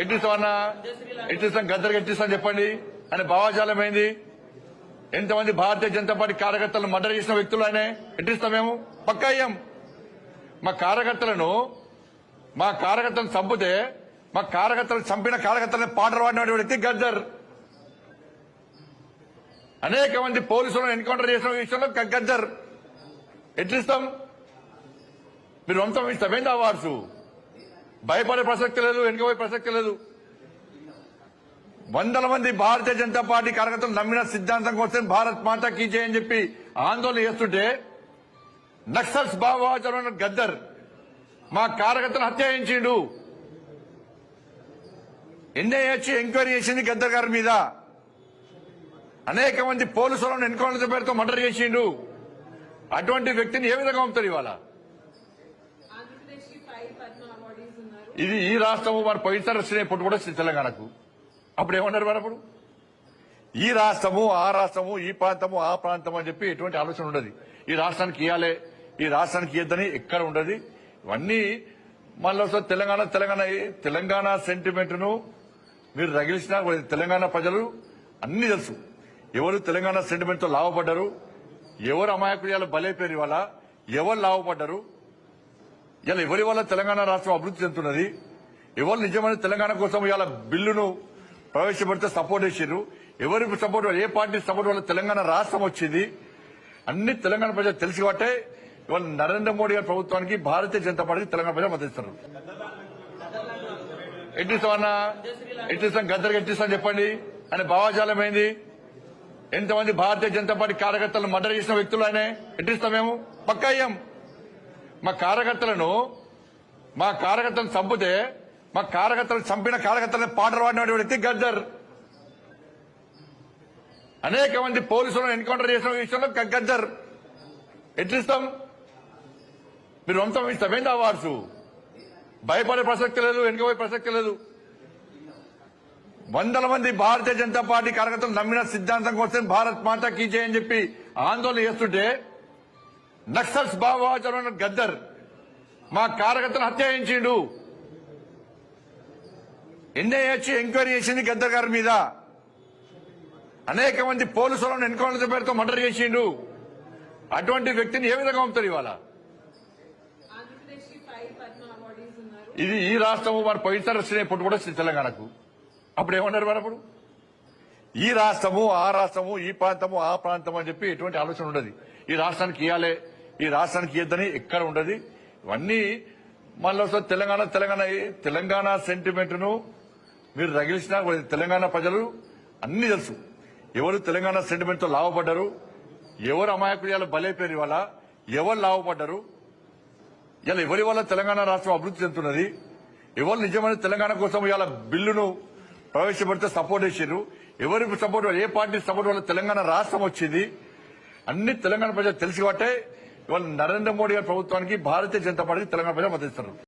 ఎట్టిస్తామన్నా ఎట్టిస్తాం? గద్దరికి ఎట్టిస్తాం చెప్పండి. అని భావాజాలం ఏంది ఎంతమంది భారతీయ జనతా పార్టీ కార్యకర్తలను మర్డర్ చేసిన వ్యక్తులు ఆయన? ఎట్టిస్తాం మేము? పక్కా అయ్యాం. మా కార్యకర్తలను మా కార్యకర్తలను చంపితే మా కార్యకర్తలను చంపిన కార్యకర్తలను పాటలు పాడిన వ్యక్తి గద్దర్. అనేక మంది పోలీసులను ఎన్కౌంటర్ చేసిన విషయంలో గద్దర్. ఎట్లిస్తాం మీరు వంశం ఇస్తామేంటి అవార్డ్స్ భయపడే ప్రసక్తి లేదు వెనుకపోయే ప్రసక్తి లేదు. వందల మంది భారతీయ జనతా పార్టీ కార్యకర్తలు నమ్మిన సిద్ధాంతం కోసం భారత్ మాత కీ అని చెప్పి ఆందోళన చేస్తుంటే నక్సల్స్ భావవాచరణ గద్దర్ మా కార్యకర్తను హత్య చేయించిండు. ఎన్ఐహెచ్ ఎంక్వైరీ చేసింది గద్దర్ గారి మీద. అనేక మంది పోలీసులను ఎన్కౌంటర్ పేరుతో మర్డర్ చేసిండు. అటువంటి వ్యక్తిని ఏ విధంగా పంపుతారు ఇవాళ? ఇది ఈ రాష్ట్రము మన పవిత్ర వచ్చిన పుట్టు కూడా తెలంగాణకు. అప్పుడు ఏమన్నారు మరి అప్పుడు? ఈ రాష్ట్రము ఆ రాష్ట్రము ఈ ప్రాంతము ఆ ప్రాంతం అని చెప్పి ఎటువంటి ఆలోచన ఉండదు. ఈ రాష్ట్రానికి ఇవ్వాలి ఈ రాష్ట్రానికి ఇద్దని ఎక్కడ ఉండదు. ఇవన్నీ మళ్ళీ తెలంగాణ తెలంగాణ తెలంగాణ సెంటిమెంట్ను మీరు రగిలిసిన తెలంగాణ ప్రజలు అన్ని తెలుసు. ఎవరు తెలంగాణ సెంటిమెంట్తో లాభపడ్డారు? ఎవరు అమాయకులు బలైపోయారు ఇవాళ? ఎవరు లాభపడ్డారు? ఇలా ఎవరి వల్ల తెలంగాణ రాష్ట్రం అభివృద్ధి చెందుతున్నది? ఎవరు నిజమైన తెలంగాణ కోసం ఇవాళ బిల్లును ప్రవేశపెడితే సపోర్ట్ చేశారు ఎవరి సపోర్ట్ ఏ పార్టీ సపోర్ట్ వల్ల తెలంగాణ రాష్ట్రం వచ్చింది? అన్ని తెలంగాణ ప్రజలు తెలిసి కాబట్టే ఇవాళ నరేంద్ర మోడీ గారి ప్రభుత్వానికి భారతీయ జనతా పార్టీకి తెలంగాణ ప్రజలు మద్దతిస్తారు ఎట్టిస్తామన్నా ఎట్టిస్తాం గద్దరికి ఎట్టిస్తాం చెప్పండి. అని భావాజాలమైంది ఎంతమంది భారతీయ జనతా పార్టీ కార్యకర్తలను మర్డర్ చేసిన వ్యక్తులు ఆయన? ఎట్టిస్తాం మేము? పక్క అయ్యాం. మా కార్యకర్తలను మా కార్యకర్తలను చంపితే మా కార్యకర్తలను చంపిన కార్యకర్తలను పాటలు వ్యక్తి గద్దర్. అనేక మంది పోలీసులను ఎన్కౌంటర్ చేసిన విషయంలో గద్దర్. ఎట్లిస్తాం? మీరు వంశం ఇస్తామేంటి అవార్డ్స్ భయపడే ప్రసక్తి లేదు వెనుకపోయే ప్రసక్తి లేదు. వందల మంది భారతీయ జనతా పార్టీ కార్యకర్తలు నమ్మిన సిద్ధాంతం కోసం భారత్ మాత కీ చేయని అని చెప్పి ఆందోళన చేస్తుంటే నక్సల్స్ భావవాచరణ గద్దర్ మా కార్యకర్తను హత్య చేయించిండు. ఎన్ఐహెచ్ ఎంక్వైరీ చేసింది గద్దర్ గారి మీద. అనేక మంది పోలీసులను ఎన్కౌంటర్ పేరుతో మర్డర్ చేసిండు. అటువంటి వ్యక్తిని ఏ విధంగా పంపుతారు ఇవాళ? ఇది ఈ రాష్ట్రము పోయినసారి వచ్చిన పుట్టు కూడా తెలంగాణకు. అప్పుడు ఏమన్నారు మరి అప్పుడు? ఈ రాష్ట్రము ఆ రాష్ట్రము ఈ ప్రాంతము ఆ ప్రాంతం అని చెప్పి ఎటువంటి ఆలోచన ఉండదు. ఈ రాష్ట్రానికి ఇవ్వాలి ఈ రాష్ట్రానికి ఇద్దని ఎక్కడ ఉండదు. ఇవన్నీ మళ్ళీ తెలంగాణ తెలంగాణ తెలంగాణ సెంటిమెంట్ను మీరు రగిలిసిన తెలంగాణ ప్రజలు అన్ని తెలుసు. ఎవరు తెలంగాణ సెంటిమెంట్తో లాభపడ్డారు? ఎవరు అమాయకులు బలైపోయారు ఇవాళ? ఎవరు లాభపడ్డారు? ఇలా ఎవరి వల్ల తెలంగాణ రాష్ట్రం అభివృద్ధి చెందుతున్నది? ఎవరు నిజమైన తెలంగాణ కోసం ఇవాళ బిల్లును ప్రవేశపెడితే సపోర్ట్ చేశారు ఎవరి సపోర్ట్ ఏ పార్టీ సపోర్ట్ వల్ల తెలంగాణ రాష్ట్రం వచ్చింది? అన్ని తెలంగాణ ప్రజలు తెలిసి బట్టే ఇవాళ నరేంద్ర మోడీ గారి ప్రభుత్వానికి భారతీయ జనతా పార్టీకి తెలంగాణ ప్రజలు మద్దతిస్తారు